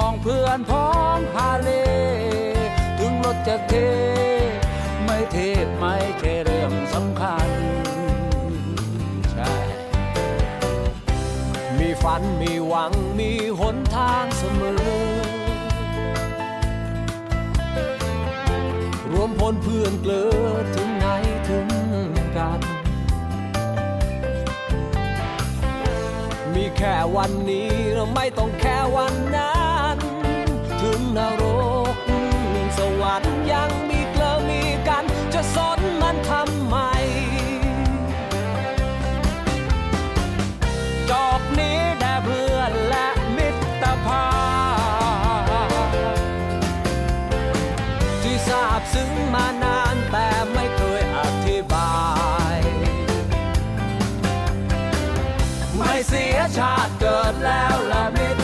องเพื่อนพ้องฮาเล ถึงรถจะเท ไม่เทไม่แค่เรื่องสำคัญ ใช่ มีฝันมีหวังมีหนทางเสมอ รวมพลเพื่อนเกลือถึงไหนถึงกันมีแค่วันนี้เราไม่ต้องแค่วันหน้า ไม่เสียชาติเกิดแล้วละมิตร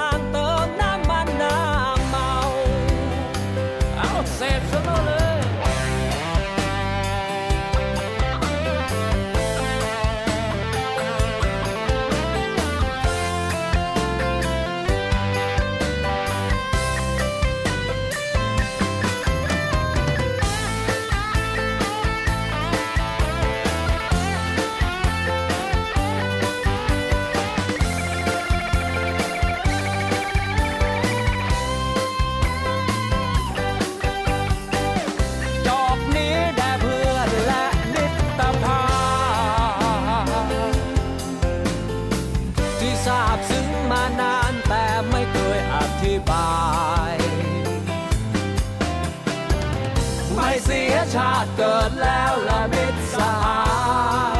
า เสียชาติเกิดแล้วละมิตรสหาย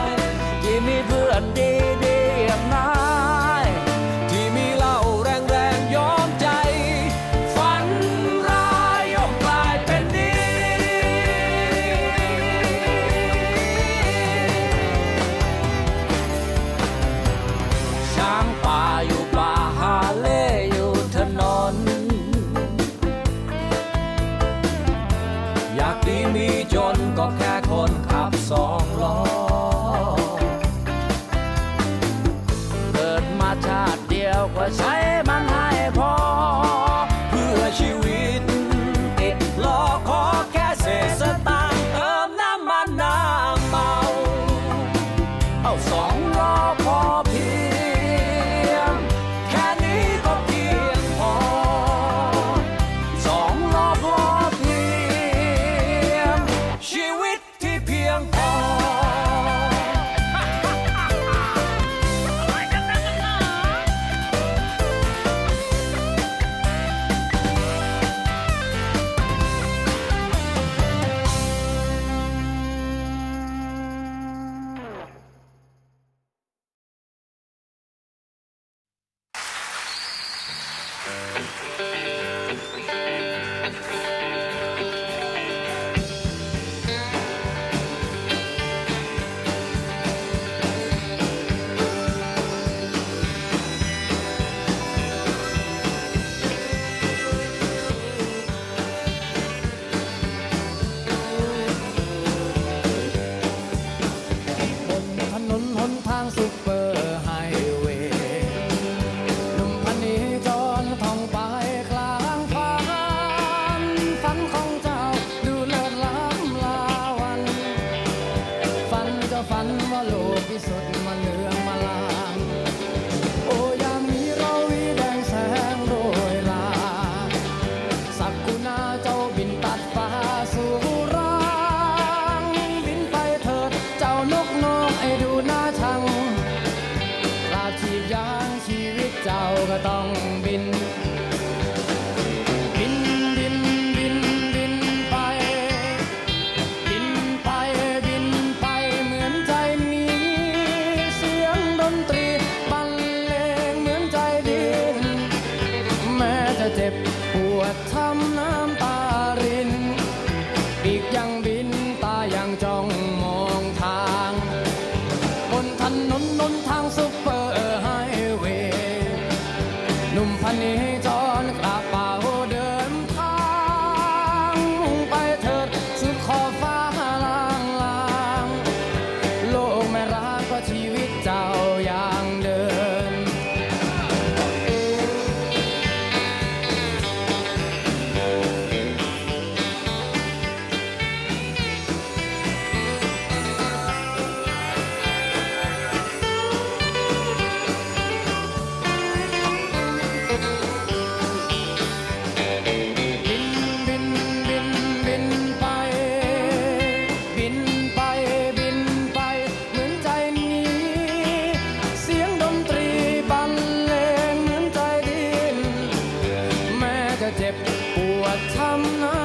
สุดมันเหลืองมาลางโอ้ยามนี้เราวีแดงแสงโรยลา สักกุณาเจ้าบินตัดฟ้าสู่รังบินไปเถิดเจ้านกน้อยไอ้ดูหน่าชังราชีพยางชีวิตเจ้าก็ต้องบิน pepp på att hamna